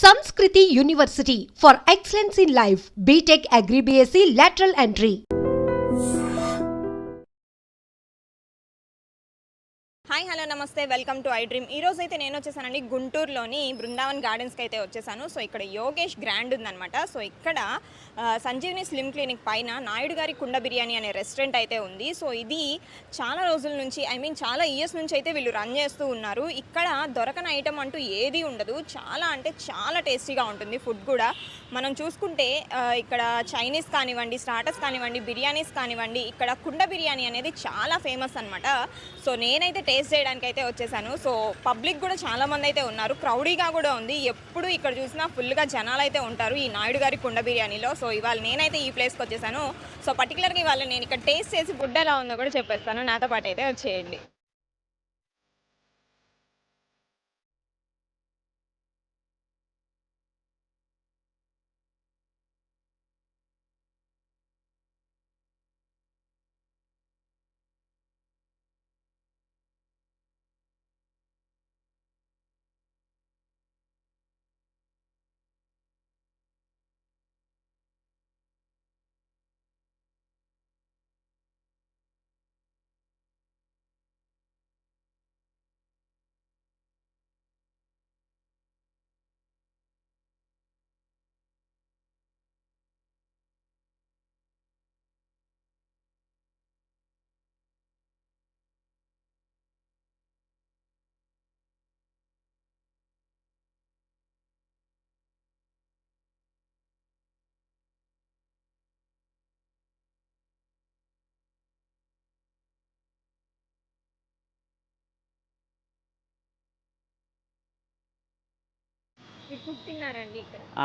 Sanskriti University for excellence in life. BTech Agri BSc lateral entry. Hi hello నమస్తే welcome to I dream. ఈ రోజు అయితే నేను వచ్చేసానండి గుంటూరులోని బృందావన్ గార్డెన్స్కి అయితే వచ్చేసాను. సో ఇక్కడ యోగేష్ గ్రాండ్ ఉందన్నమాట. సో ఇక్కడ సంజీవిని స్లిమ్ క్లినిక్ పైన నాయుడు గారి కుండ బిర్యానీ అనే రెస్టారెంట్ అయితే ఉంది. సో ఇది చాలా రోజుల నుంచి ఐ మీన్ చాలా ఇయర్స్ నుంచి అయితే వీళ్ళు రన్ చేస్తూ ఉన్నారు. ఇక్కడ దొరకని ఐటమ్ అంటూ ఏది ఉండదు. చాలా అంటే చాలా టేస్టీగా ఉంటుంది ఫుడ్ కూడా. మనం చూసుకుంటే ఇక్కడ చైనీస్ కానివ్వండి స్టార్టర్స్ కానివ్వండి బిర్యానీస్ కానివ్వండి ఇక్కడ కుండ బిర్యానీ అనేది చాలా ఫేమస్ అనమాట సో నేనైతే టేస్ట్ చేయడానికి అయితే వచ్చేసాను. సో పబ్లిక్ కూడా చాలా మంది అయితే ఉన్నారు. క్రౌడీగా కూడా ఉంది. ఎప్పుడు ఇక్కడ చూసినా ఫుల్గా జనాలు అయితే ఉంటారు ఈ నాయుడు గారి కుండ బిర్యానీలో. సో ఇవాళ నేనైతే ఈ ప్లేస్కి వచ్చేసాను. సో పర్టికులర్గా ఇవాళ నేను ఇక్కడ టేస్ట్ చేసి ఫుడ్ ఎలా ఉందో కూడా చెప్పేస్తాను. నాతో పాటు అయితే వచ్చేయండి.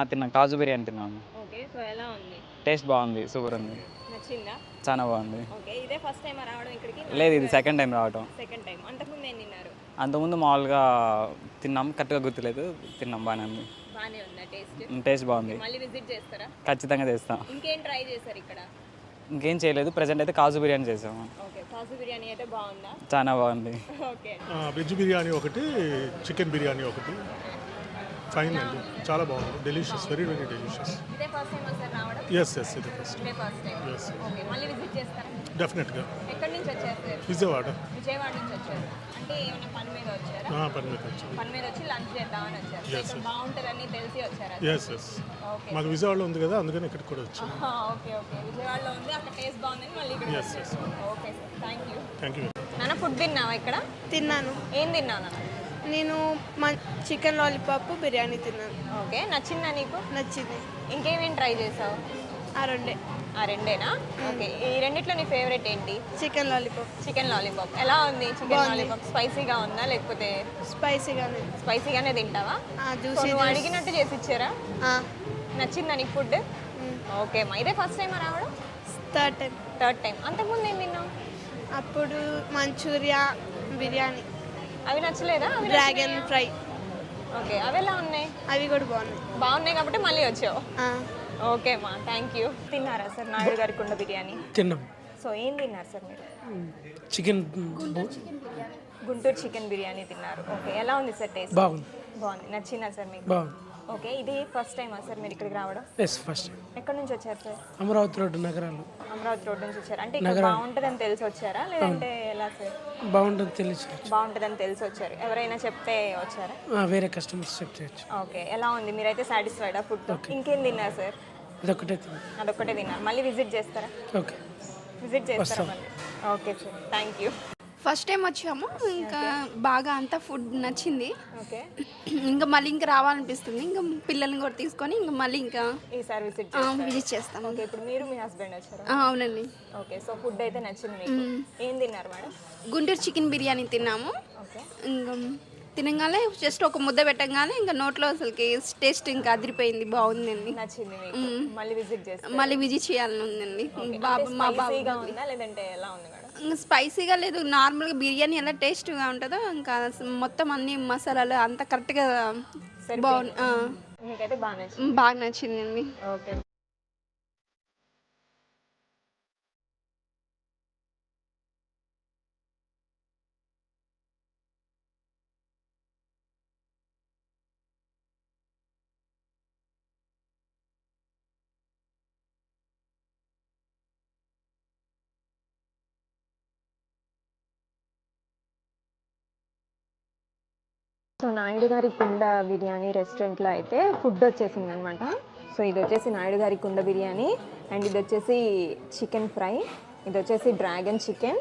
తిన్నాం. కాజు బిర్యానీ ఉంది? టేస్ట్ బాగుంది సూపర్ ఉంది. నచ్చిందా? చాలా బాగుంది. ఓకే ఇదే ఫస్ట్ టైం రావడం ఇక్కడికి? లేదు ఇది సెకండ్ టైం రావటం. సెకండ్ టైం అంతకుముందు ఏం తిన్నారు? అంతకుముందు మామూలుగా తిన్నాం కరెక్ట్గా గుర్తులేదు. తిన్నాం బాగానే ఉంది. టేస్ట్? టేస్ట్ బాగుంది. మళ్ళీ విజిట్ చేస్తారా? ఖచ్చితంగా చేస్తాం. ఇంకేం ట్రై చేశారు ఇక్కడ? ఇంకేం చేయలేదు. ప్రజెంట్ అయితే కాజు బిర్యానీ చేసాము. ఓకే కాజు బిర్యానీ అయితే బాగుందా? చాలా బాగుంది. ఓకే. ఆ, వెజ్ బిర్యానీ ఒకటి చికెన్ బిర్యానీ ఒకటి. ఫైన్ అండి. చాలా బాగుంది. డెలిషియస్ వెరీ వెరీ డెలిషియస్ ఇదే ఫస్ట్ టైం సార్ రావడం? ఎస్ ఎస్ ఇది ఫస్ట్ ఇదే ఫస్ట్ టైం Yes. ఓకే మళ్ళీ విజిట్ చేస్తారా? డెఫినెట్గా విజయవాడ. విజయవాడ నుంచి వచ్చారు. అంటే ఏమైనా పని మీద వచ్చారా? ఆ, పని మీద వచ్చింది పని మీద వచ్చి లంచ్ చేద్దామని వచ్చారు. Yes, ఇక్కడ yes. బాగుంటుందని తెలిసి వచ్చారా? ఎస్ ఎస్ ఓకే మాకు విజయవాడలో ఉంది కదా అందుకని ఇక్కడికి కూడా వచ్చాం ఓకే ఓకే విజయవాడలో ఉంది అక్కడ టేస్ట్ బాగుందని మళ్ళీ ఇక్కడ Yes, yes. Okay sir thank you thank you నాన్న ఫుడ్ తిన్నావా ఇక్కడ? తిన్నాను. ఏం తిన్నావు నాన్న? నేను మ- చికెన్ లాలీపాప్ బిర్యానీ తిన్నాను. ఓకే నచ్చిందా నీకు? నచ్చింది. ఇంకేమేం ట్రై చేసావు? ఆ రెండే. ఆ రెండేనా? ఓకే ఈ రెండిట్లో నీ ఫేవరెట్ ఏంటి? Chicken lollipop. Chicken lollipop. ఎలా ఉంది చికెన్. లాలీపాప్? స్పైసీగా ఉందా లేకపోతే స్పైసీగానే. స్పైసీగానే తింటావా? నువ్వు అడిగినట్టు చేసి ఇచ్చారా నచ్చిందా నీకు ఫుడ్? ఓకే మా ఇదే ఫస్ట్ టైం రావడం? Third time. Third time. అంతకుముందు ఏం తిన్నావు? అప్పుడు మంచూరియా బిర్యానీ. అవి నచ్చలేదా? అవి డ్రాగన్ ఫ్రై ఓకే అవి ఎలా ఉన్నాయి? అవి కూడా బాగున్నాయి. బాగున్నాయి కాబట్టి మళ్ళీ వచ్చావు. ఆ, ఓకే మా థ్యాంక్ యూ తిన్నారా సార్ నాయుడు గారి కుండ బిర్యానీ? తిన్నాం. సో ఏం తిన్నారు సార్ మీరు? Chicken Guntur chicken biryani. తిన్నారు. ఓకే ఎలా ఉంది సార్ టేస్ట్? బాగుంది. బాగుంది. నచ్చిందా సార్ మీకు? బాగుంది. ఓకే ఇది ఫస్ట్ టైమా సార్ మీరు ఇక్కడికి రావడం? ఎస్ ఫస్ట్ ఎక్కడి నుంచి వచ్చారు సార్? అమరావతి రోడ్డు నగరాలు. అమరావతి రోడ్ నుంచి వచ్చారు. అంటే ఇక్కడ బాగుంటుందని తెలిసి వచ్చారా? లేదంటే ఎలా సార్? బాగుంటుంది తెలిసి బాగుంటుందని తెలిసి వచ్చారు. ఎవరైనా చెప్తే వచ్చారా? ఆ, వేరే కస్టమర్స్ చెప్తేయచ్చు ఓకే ఎలా ఉంది? మీరైతే సాటిస్ఫైడా ఫుడ్? ఇంకేం తిన్నారు సార్? ఇదొక్కటే తిన్నాం. అదొక్కటే తిన్నారు. మళ్ళీ విజిట్ చేస్తారా? ఓకే. విజిట్ చేస్తారా okay sir. Thank you first time వచ్చాము. ఇంకా బాగా అంతా ఫుడ్ నచ్చింది. ఓకే ఇంకా మళ్ళీ ఇంకా రావాలనిపిస్తుంది. ఇంకా పిల్లల్ని కూడా తీసుకొని ఇంకా మళ్ళీ ఇంకా ఈసారి విజిట్ విజిట్ చేస్తాము. ఓకే ఇప్పుడు మీరు మీ హస్బెండ్ వచ్చారా? అవునండి. ఓకే సో ఫుడ్ అయితే నచ్చింది మీకు. ఏం తిన్నారు మేడం? గుంటూరు చికెన్ బిర్యానీ తిన్నాము. ఓకే ఇంకా తినగానే జస్ట్ ఒక ముద్ద పెట్టగానే ఇంకా నోట్లో అసలుకి టేస్ట్ ఇంకా అదిరిపోయింది బాగుందండి. నచ్చింది మళ్ళీ విజిట్ చేస్తారు మళ్ళీ విజిట్ చేయాలని ఉందండి. బాబు మా బాబు లేదంటే ఎలా ఉంది స్పైసీగా లేదు నార్మల్గా బిర్యానీ ఎలా టేస్ట్గా ఉంటుందో ఇంకా మొత్తం అన్ని మసాలాలు అంత కరెక్ట్గా మీకైతే బాగా నచ్చింది. బాగా నచ్చిందండి. ఓకే. సో నాయుడు గారి కుండ బిర్యానీ రెస్టారెంట్లో అయితే ఫుడ్ వచ్చేసింది అనమాట సో ఇది వచ్చేసి నాయుడు గారి కుండ బిర్యానీ అండ్ ఇది వచ్చేసి చికెన్ ఫ్రై ఇది వచ్చేసి డ్రాగన్ చికెన్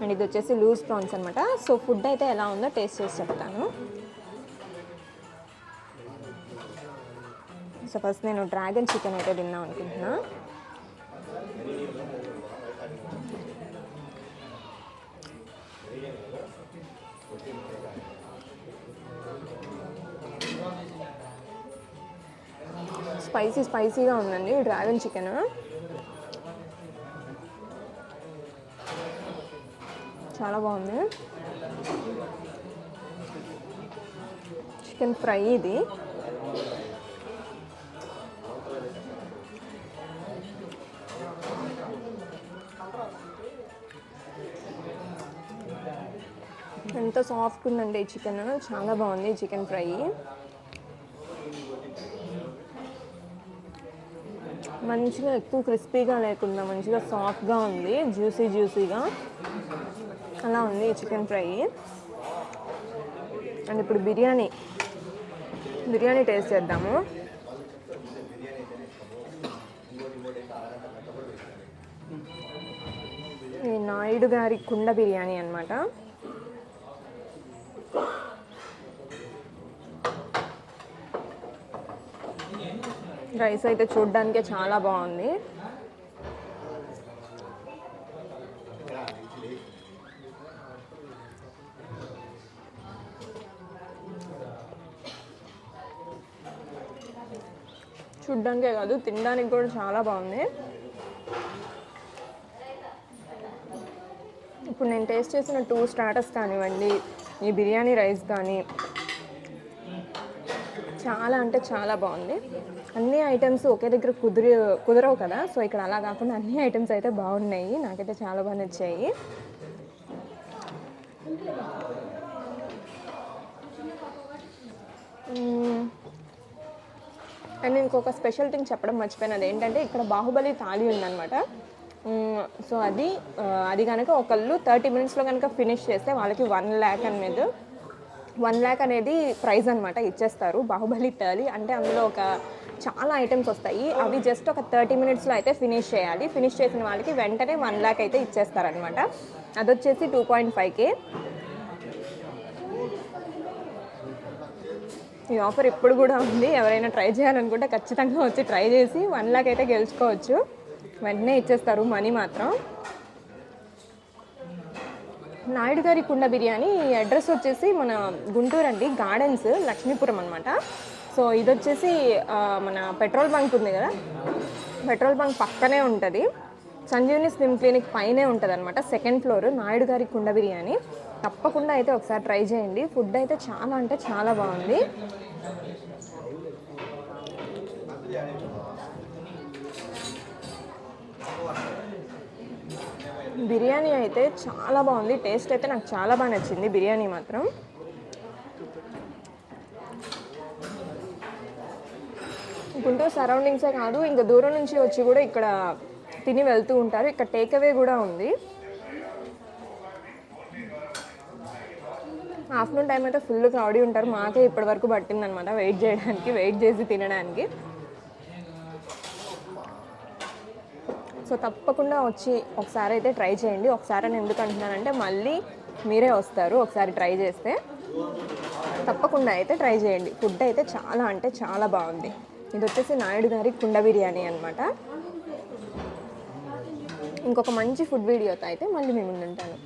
అండ్ ఇది వచ్చేసి లూజ్ ప్రాన్స్ అనమాట. సో ఫుడ్ అయితే ఎలా ఉందో టేస్ట్ చేసి చెప్తాను. సో ఫస్ట్ నేను డ్రాగన్ చికెన్ అయితే తిన్నాం అనుకుంటున్నాను స్పైసీ స్పైసీగా ఉందండి డ్రాగన్ చికెన్. చాలా బాగుంది. చికెన్ ఫ్రై ఇది. ఎంత సాఫ్ట్ ఉందండి చికెన్. చాలా బాగుంది చికెన్ ఫ్రై. మంచిగా ఎక్కువ క్రిస్పీగా లేకుండా మంచిగా సాఫ్ట్గా ఉంది జ్యూసీ జ్యూసీగా. అలా ఉంది చికెన్ ఫ్రై. అండ్ ఇప్పుడు బిర్యానీ. బిర్యానీ టేస్ట్ చేద్దాము. ఈ నాయుడు గారి కుండ బిర్యానీ అనమాట రైస్ అయితే చూడ్డానికే చాలా బాగుంది. చూడ్డానికే కాదు తినడానికి కూడా చాలా బాగుంది. ఇప్పుడు నేను టేస్ట్ చేసిన టూ స్టార్టర్స్ కానివ్వండి ఈ బిర్యానీ రైస్ కానీ చాలా అంటే చాలా బాగుంది. అన్ని ఐటమ్స్ ఒకే దగ్గర కుదిరి కుదరవు కదా. సో ఇక్కడ అలా కాకుండా అన్ని ఐటమ్స్ అయితే బాగున్నాయి. నాకైతే చాలా బాగా నచ్చాయి. అండ్ ఇంకొక స్పెషల్ థింగ్ చెప్పడం మర్చిపోయినది అది ఏంటంటే ఇక్కడ బాహుబలి థాలి ఉందన్నమాట. సో అది అది కనుక ఒకళ్ళు థర్టీ మినిట్స్లో కనుక ఫినిష్ చేస్తే వాళ్ళకి వన్ ల్యాక్ అనేది వన్ ల్యాక్ అనేది ప్రైజ్ అనమాట ఇచ్చేస్తారు. బాహుబలి థాలి అంటే అందులో ఒక చాలా ఐటమ్స్ వస్తాయి. అవి జస్ట్ ఒక థర్టీ మినిట్స్లో అయితే ఫినిష్ చేయాలి. ఫినిష్ చేసిన వాళ్ళకి వెంటనే వన్ ల్యాక్ అయితే ఇచ్చేస్తారనమాట అది వచ్చేసి టూ పాయింట్ ఫైవ్కే ఈ ఆఫర్ ఇప్పుడు కూడా ఉంది. ఎవరైనా ట్రై చేయాలనుకుంటే ఖచ్చితంగా వచ్చి ట్రై చేసి వన్ లాక్ అయితే గెలుచుకోవచ్చు. వెంటనే ఇచ్చేస్తారు మనీ మాత్రం. నాయుడు గారి కుండ బిర్యానీ ఈ అడ్రస్ వచ్చేసి మన గుంటూరు అండి గార్డెన్స్ లక్ష్మీపురం అనమాట సో ఇది వచ్చేసి మన పెట్రోల్ బంక్ ఉంది కదా? పెట్రోల్ బంక్ పక్కనే ఉంటుంది. సంజీవని స్లిమ్ క్లినిక్ పైనే ఉంటుంది అనమాట సెకండ్ ఫ్లోర్ నాయుడు గారి కుండ బిర్యానీ. తప్పకుండా అయితే ఒకసారి ట్రై చేయండి. ఫుడ్ అయితే చాలా అంటే చాలా బాగుంది. బిర్యానీ అయితే చాలా బాగుంది. టేస్ట్ అయితే నాకు చాలా బాగా నచ్చింది బిర్యానీ మాత్రం. గుంటూరు సరౌండింగ్సే కాదు ఇంకా దూరం నుంచి వచ్చి కూడా ఇక్కడ తిని వెళ్తూ ఉంటారు. ఇక్కడ టేక్ అవే కూడా ఉంది. ఆఫ్టర్నూన్ టైం అయితే ఫుల్ క్రౌడీ ఉంటారు. మాకే ఇప్పటివరకు పట్టిందనమాట వెయిట్ చేయడానికి వెయిట్ చేసి తినడానికి. సో తప్పకుండా వచ్చి ఒకసారి అయితే ట్రై చేయండి. ఒకసారి అని ఎందుకు అంటున్నానంటే మళ్ళీ మీరే వస్తారు ఒకసారి ట్రై చేస్తే. తప్పకుండా అయితే ట్రై చేయండి. ఫుడ్ అయితే చాలా అంటే చాలా బాగుంది. ఇది వచ్చేసి నాయుడు గారి కుండ బిర్యానీ అనమాట ఇంకొక మంచి ఫుడ్ వీడియోతో అయితే మళ్ళీ మేము ఉంటాను.